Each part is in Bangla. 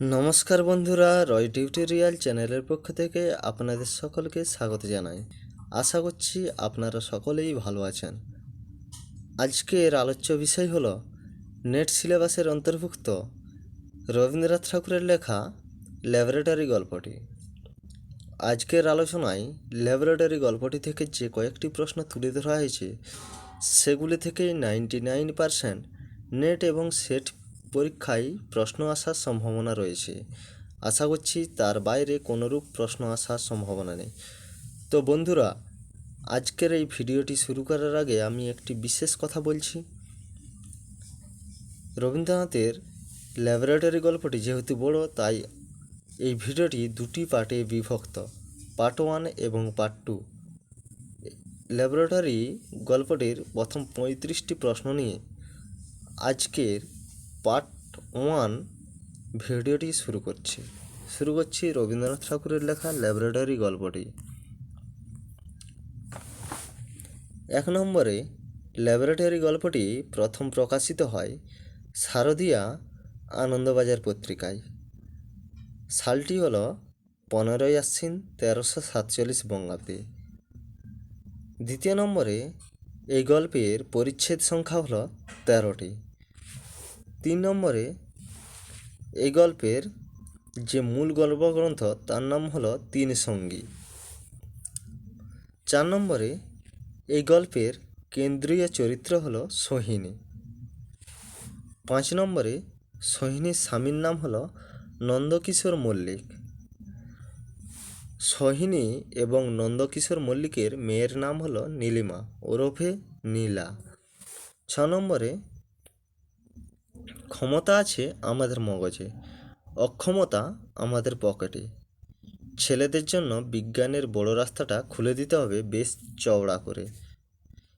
নমস্কার বন্ধুরা, রয় টিউটোরিয়াল চ্যানেলের পক্ষ থেকে আপনাদের সকলকে স্বাগত জানাই। আশা করছি আপনারা সকলেই ভালো আছেন। আজকের আলোচ্য বিষয় হল নেট সিলেবাসের অন্তর্ভুক্ত রবীন্দ্রনাথ ঠাকুরের লেখা ল্যাবরেটরি গল্পটি। আজকের আলোচনায় ল্যাবরেটরি গল্পটি থেকে যে কয়েকটি প্রশ্ন তুলে ধরা হয়েছে, সেগুলি থেকেই নাইনটি নাইন পারসেন্ট নেট এবং সেট পরীক্ষায় প্রশ্ন আসার সম্ভাবনা রয়েছে। আশা করছি তার বাইরে কোনোরূপ প্রশ্ন আসার সম্ভাবনা নেই। তো বন্ধুরা, আজকের এই ভিডিওটি শুরু করার আগে আমি একটি বিশেষ কথা বলছি। রবীন্দ্রনাথের ল্যাবরেটরি গল্পটি যেহেতু বড়, তাই এই ভিডিওটি দুটি পার্টে বিভক্ত, পার্ট ওয়ান এবং পার্ট টু। ল্যাবরেটরি গল্পটির প্রথম পঁয়ত্রিশটি প্রশ্ন নিয়ে আজকের পার্ট ওয়ান ভিডিওটি শুরু করছি। শুরু করছি রবীন্দ্রনাথ ঠাকুরের লেখা ল্যাবরেটরি গল্পটি। এক নম্বরে ল্যাবরেটরি গল্পটি প্রথম প্রকাশিত হয় শারদীয়া আনন্দবাজার পত্রিকায়। সালটি হল পনেরোই আশ্বিন তেরোশো সাতচল্লিশ বঙ্গাব্দে। দ্বিতীয় নম্বরে এই গল্পের পরিচ্ছেদ সংখ্যা হলো তেরোটি। তিন নম্বরে এই গল্পের যে মূল গল্প গ্রন্থ তার নাম হলো তিন সঙ্গী। চার নম্বরে এই গল্পের কেন্দ্রীয় চরিত্র হলো সোহিনী। পাঁচ নম্বরে সোহিনীর স্বামীর নাম হলো নন্দকিশোর মল্লিক। সোহিনী এবং নন্দকিশোর মল্লিকের মেয়ের নাম হলো নীলিমা, ওরফে নীলা। ছ নম্বরে ক্ষমতা আছে আমাদের মগজে, অক্ষমতা আমাদের পকেটে। ছেলেদের জন্য বিজ্ঞানের বড় রাস্তাটা খুলে দিতে হবে বেশ চওড়া করে।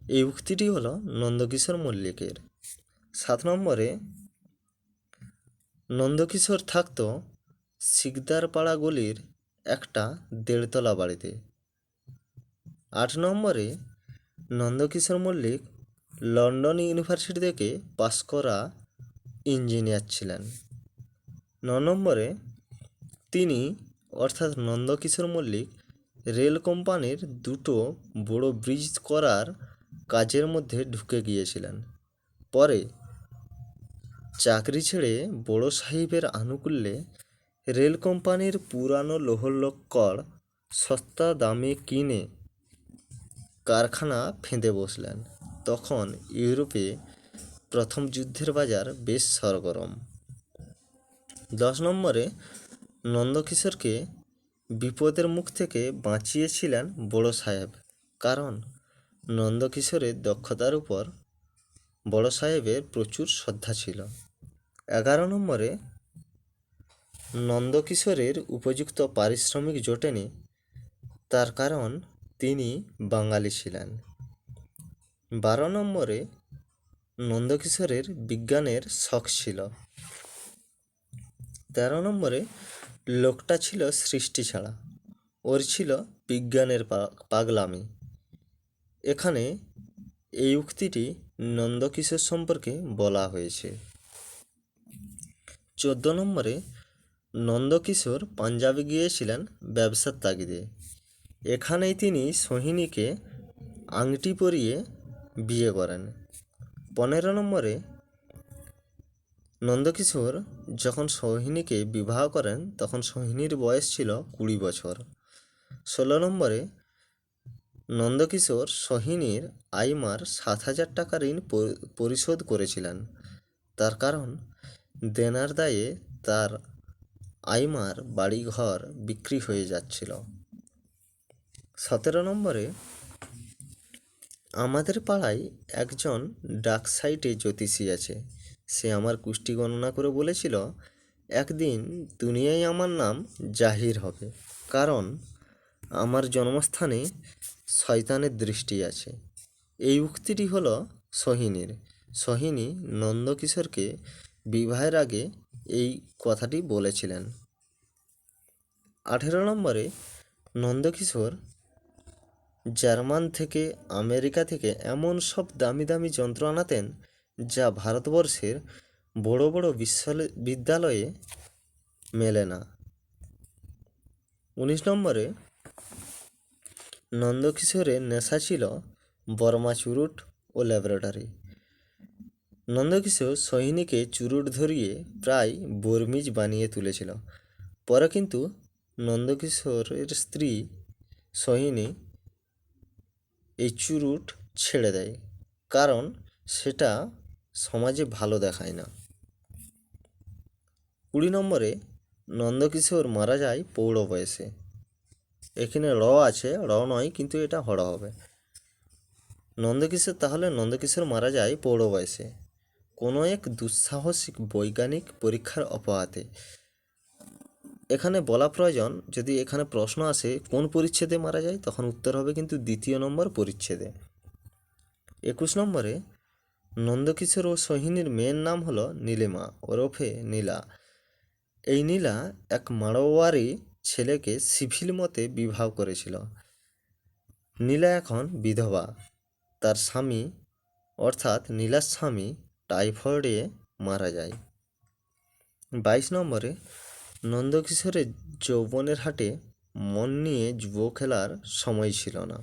এই উক্তিটি হলো নন্দকিশোর মল্লিকের। সাত নম্বরে, নন্দকিশোর থাকতো শিকদারপাড়া গলির একটা দেড়তলা বাড়িতে। আট নম্বরে, নন্দকিশোর মল্লিক লন্ডন ইউনিভার্সিটি থেকে পাস করা ইঞ্জিনিয়ার ছিলেন। ন নম্বরে তিনি, অর্থাৎ নন্দকিশোর মল্লিক, রেল কোম্পানির দুটো বড় ব্রিজ করার কাজের মধ্যে ঢুকে গিয়েছিলেন। পরে চাকরি ছেড়ে বড় সাহেবের আনুকূল্যে রেল কোম্পানির পুরানো লোহলক্কর সস্তা দামে কিনে কারখানা ফেঁদে বসলেন। তখন ইউরোপে প্রথম যুদ্ধের বাজার বেশ সরগরম। দশ নম্বরে নন্দকিশোরকে বিপদের মুখ থেকে বাঁচিয়েছিলেন বড় সাহেব। কারণ নন্দকিশোরের দক্ষতার উপর বড় সাহেবের প্রচুর শ্রদ্ধা ছিল। এগারো নম্বরে নন্দকিশোরের উপযুক্ত পারিশ্রমিক জোটেনি, তার কারণ তিনি বাঙালি ছিলেন। বারো নম্বরে নন্দকিশোরের বিজ্ঞানের শখ ছিল। তেরো নম্বরে লোকটা ছিল সৃষ্টি ছাড়া। ওর ছিল বিজ্ঞানের পাগলামি। এখানে এই উক্তিটি নন্দকিশোর সম্পর্কে বলা হয়েছে। চোদ্দ নম্বরে নন্দকিশোর পাঞ্জাবে গিয়েছিলেন ব্যবসার তাগিদে। এখানেই তিনি সোহিনীকে আংটি পরিয়ে বিয়ে করেন। পনেরো নম্বরে নন্দকিশোর যখন সোহিনীকে বিবাহ করেন, তখন সোহিনীর বয়স ছিল কুড়ি বছর। ষোলো নম্বরে নন্দকিশোর সোহিনীর আইমার সাত হাজার টাকা ঋণ পরিশোধ করেছিলেন। তার কারণ, দেনার দায়ে তার আইমার বাড়িঘর বিক্রি হয়ে যাচ্ছিল। সতেরো নম্বরে আমাদের পাড়ায় একজন ডাক সাইটে জ্যোতিষী আছে। সে আমার কুষ্টি গণনা করে বলেছিল, একদিন দুনিয়ায় আমার নাম জাহির হবে, কারণ আমার জন্মস্থানে শয়তানের দৃষ্টি আছে। এই উক্তিটি হলো সোহিনীর। সোহিনী নন্দকিশোরকে বিবাহের আগে এই কথাটি বলেছিলেন। আঠেরো নম্বরে নন্দকিশোর জার্মান থেকে আমেরিকা থেকে এমন সব দামি দামি যন্ত্র আনাতেন যা ভারতবর্ষের বড় বড় বিশ্ববিদ্যালয়ে মেলে না। উনিশ নম্বরে নন্দকিশোরের নেশা ছিল বর্মা চুরুট ও ল্যাবরেটরি। নন্দকিশোর সোহিনীকে চুরুট ধরিয়ে প্রায় বর্মিজ বানিয়ে তুলেছিল। পরে কিন্তু নন্দকিশোরের স্ত্রী সোহিনী এই চুরুট ছেড়ে দেয়, কারণ সেটা সমাজে ভালো দেখায় না। কুড়ি নম্বরে, নন্দকিশোর মারা যায় পৌঢ় বয়সে। এখানে র আছে, র নয়, কিন্তু এটা হড় হবে। নন্দকিশোর, তাহলে নন্দকিশোর মারা যায় পৌঢ় বয়সে। কোনো এক দুঃসাহসিক বৈজ্ঞানিক পরীক্ষার অপরাধে এখানে বলা প্রয়োজন, যদি এখানে প্রশ্ন আসে, কোন পরিচ্ছেদে মারা যায়, তখন উত্তর হবে কিন্তু দ্বিতীয় নম্বর পরিচ্ছেদে। একুশ নম্বরে, নন্দকিশোর ও সোহিনীর মেয়ের নাম হলো নীলিমা, ওরফে নীলা। এই নীলা এক মাড়োয়ারি ছেলেকে সিভিল মতে বিবাহ করেছিল। নীলা এখন বিধবা। তার স্বামী, অর্থাৎ নীলার স্বামী, টাইফয়েডে মারা যায়। বাইশ নম্বরে নন্দকিশোরের যৌবনের হাটে মন নিয়ে যুব খেলার সময় ছিল না।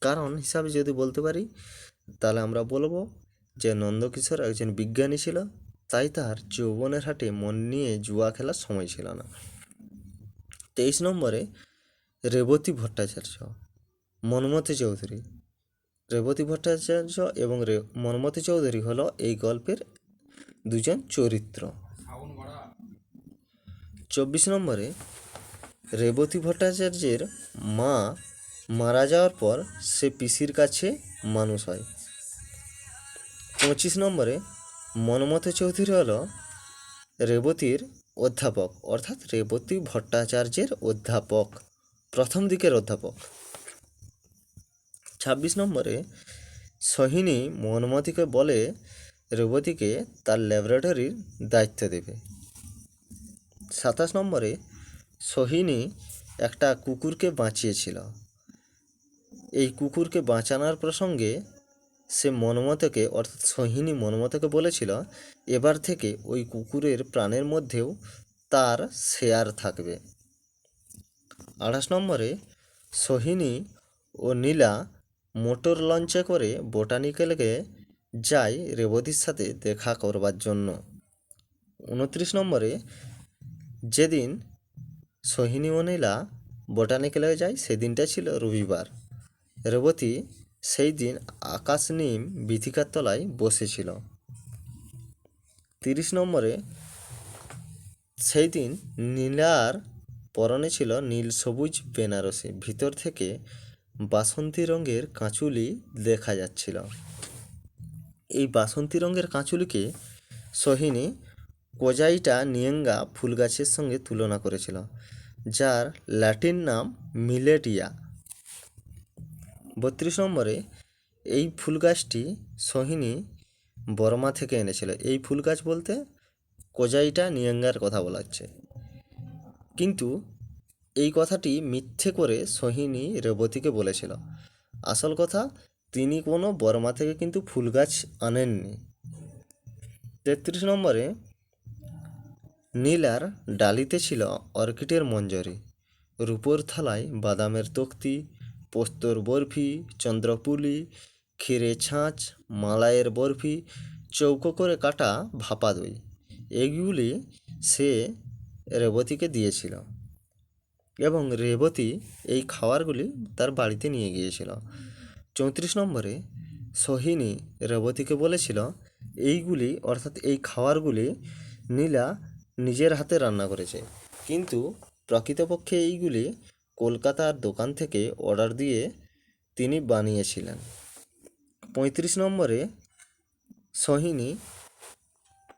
কারণ হিসাবে যদি বলতে পারি, তাহলে আমরা বলব যে নন্দকিশোর একজন বিজ্ঞানী ছিল, তাই তার যৌবনের হাটে মন নিয়ে জুয়া খেলার সময় ছিল না। তেইশ নম্বরে রেবতী ভট্টাচার্য, মনমতি চৌধুরী। রেবতী ভট্টাচার্য এবং মনমতি চৌধুরী হলো এই গল্পের দুজন চরিত্র। চব্বিশ নম্বরে রেবতী ভট্টাচার্যের মা মারা যাওয়ার পর সে পিসির কাছে মানুষ হয়। পঁচিশ নম্বরে মনমত চৌধুরী হলো রেবতীর অধ্যাপক, অর্থাৎ রেবতী ভট্টাচার্যের অধ্যাপক, প্রথম দিকের অধ্যাপক। ছাব্বিশ নম্বরে সোহিনী মনমতিকে বলে রেবতীকে তার ল্যাবরেটরির দায়িত্ব দেবে। সাতাশ নম্বরে সোহিনী একটা কুকুরকে বাঁচিয়েছিল। এই কুকুরকে বাঁচানোর প্রসঙ্গে সে মনমতকে অর্থাৎ সোহিনী মনমতকে বলেছিল, এবার থেকে ওই কুকুরের প্রাণের মধ্যেও তার শেয়ার থাকবে। আঠাশ নম্বরে সোহিনী ও নীলা মোটর লঞ্চে করে বোটানিক্যালকে যায় রেবতীর সাথে দেখা করবার জন্য। উনত্রিশ নম্বরে যেদিন সোহিনী মনিলা নীলা বোটানিক্যালে যায়, সেদিনটা ছিল রবিবার। রেবতী সেই দিন আকাশ নিম বিথিকার তলায় বসেছিল। তিরিশ নম্বরে সেই দিন নীলার পরনে ছিল নীল সবুজ বেনারসি। ভিতর থেকে বাসন্তী রঙের কাঁচুলি দেখা যাচ্ছিল। এই বাসন্তী রঙের কাঁচুলিকে সোহিনী কোজাইটা নিয়েঙ্গা ফুল গাছের সঙ্গে তুলনা করেছিল, যার ল্যাটিন নাম মিলেটিয়া। বত্রিশ নম্বরে, এই ফুল গাছটি সোহিনী বর্মা থেকে এনেছিল। এই ফুল গাছ বলতে কোজাইটা নিয়েঙ্গার কথা বলা হচ্ছে। কিন্তু এই কথাটি মিথ্যে করে সোহিনী রেবতীকে বলেছিল। আসল কথা, তিনি কোনো বর্মা থেকে কিন্তু ফুল গাছ আনেননি। তেত্রিশ নম্বরে নীলার ডালিতে ছিল অর্কিডের মঞ্জরি। রূপোর থালায় বাদামের তক্তি, পোস্তর বরফি, চন্দ্রপুলি, ক্ষীরে ছাঁচ, মালাইয়ের বরফি, চৌকো করে কাটা ভাপা দই। এগুলি সে রেবতীকে দিয়েছিল এবং রেবতী এই খাবারগুলি তার বাড়িতে নিয়ে গিয়েছিল। চৌত্রিশ নম্বরে সোহিনী রেবতীকে বলেছিল, এইগুলি, অর্থাৎ এই খাবারগুলি নীলা নিজের হাতে রান্না করেছে। কিন্তু প্রকৃতপক্ষে এইগুলি কলকাতার দোকান থেকে অর্ডার দিয়ে তিনি বানিয়েছিলেন। পঁয়ত্রিশ নম্বরে সোহিনী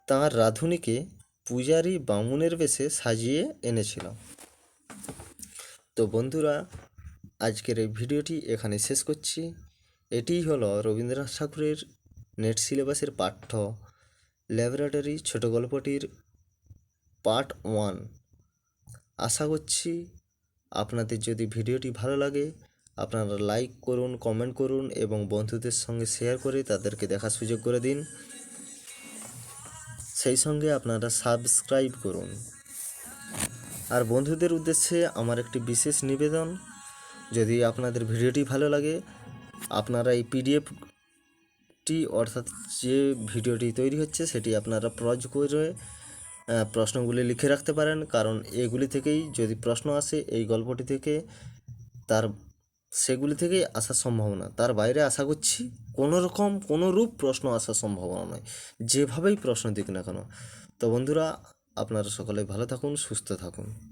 তাঁর রাঁধুনিকে পূজারী বামুনের বেশে সাজিয়ে এনেছিল। তো বন্ধুরা, আজকের এই ভিডিওটি এখানে শেষ করছি। এটিই হলো রবীন্দ্রনাথ ঠাকুরের নেট সিলেবাসের পাঠ্য। ল্যাবরেটরি ছোট গল্পটির পার্ট ওয়ান। আশা করছি আপনাদের যদি ভিডিওটি ভালো লাগে, আপনারা লাইক করুন, কমেন্ট করুন এবং বন্ধুদের সঙ্গে শেয়ার করে তাদেরকে দেখার সুযোগ করে দিন। সেই সঙ্গে আপনারা সাবস্ক্রাইব করুন। আর বন্ধুদের উদ্দেশ্যে আমার একটি বিশেষ নিবেদন, যদি আপনাদের ভিডিওটি ভালো লাগে, আপনারা এই পিডিএফটি অর্থাৎ যে ভিডিওটি তৈরি হচ্ছে সেটি আপনারা প্রজ করে প্রশ্নগুলি লিখে রাখতে পারেন। কারণ এগুলি থেকেই যদি প্রশ্ন আসে, এই গল্পটি থেকে তার, সেগুলি থেকেই আসার সম্ভাবনা। তার বাইরে আশা করছি কোনো রকম, কোনো রূপ প্রশ্ন আসার সম্ভাবনা নয়। যেভাবেই প্রশ্ন দিক না কেন। তো বন্ধুরা, আপনারা সকলে ভালো থাকুন, সুস্থ থাকুন।